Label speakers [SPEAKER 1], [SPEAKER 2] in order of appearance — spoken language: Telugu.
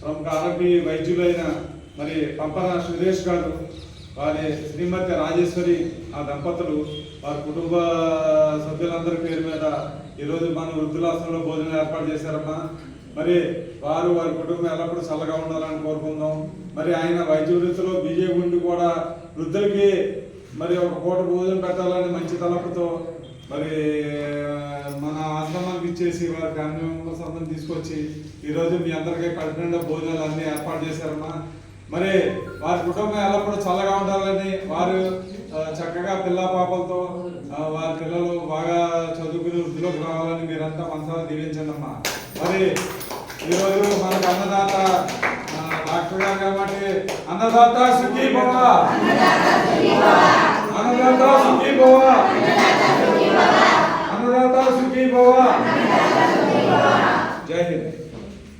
[SPEAKER 1] ప్రముఖ ఆరోగ్య వైద్యులైన మరి పంపన సురేష్ గారు వారి శ్రీమతి రాజేశ్వరి ఆ దంపతులు వారి కుటుంబ సభ్యులందరి పేరు మీద ఈరోజు మన వృద్ధులాశ్రంలో భోజనం ఏర్పాటు చేశారమ్మా. మరి వారు వారి కుటుంబం ఎల్లప్పుడూ చల్లగా ఉండాలని కోరుకుందాం. మరి ఆయన వైద్య వృత్తిలో బీజేపీ ఉండి కూడా వృద్ధులకి మరి ఒక పూట భోజనం పెట్టాలని మంచి తలపుతో మరి ఇచ్చేసి వారి ఫ్యామిలీ మెంబర్స్ తీసుకొచ్చి ఈరోజు మీ అందరికీ కడుపు భోజనాలు అన్ని ఏర్పాటు చేశారమ్మా. మరి వారి కుటుంబం ఎల్లప్పుడూ చల్లగా ఉండాలని వారు చక్కగా పిల్ల పాపలతో వారి పిల్లలు బాగా చదువుకుని వృద్ధిలోకి రావాలని మీరంతా మనసారా దీవించండి అమ్మా. మరి ఈరోజు మనకు అన్నదాత డాక్టర్ గారు కాబట్టి అన్నదాత సుఖీ భవ. అన్నదాత సుఖీ భవ. అన్నదాత సుఖీ భవ. Тягін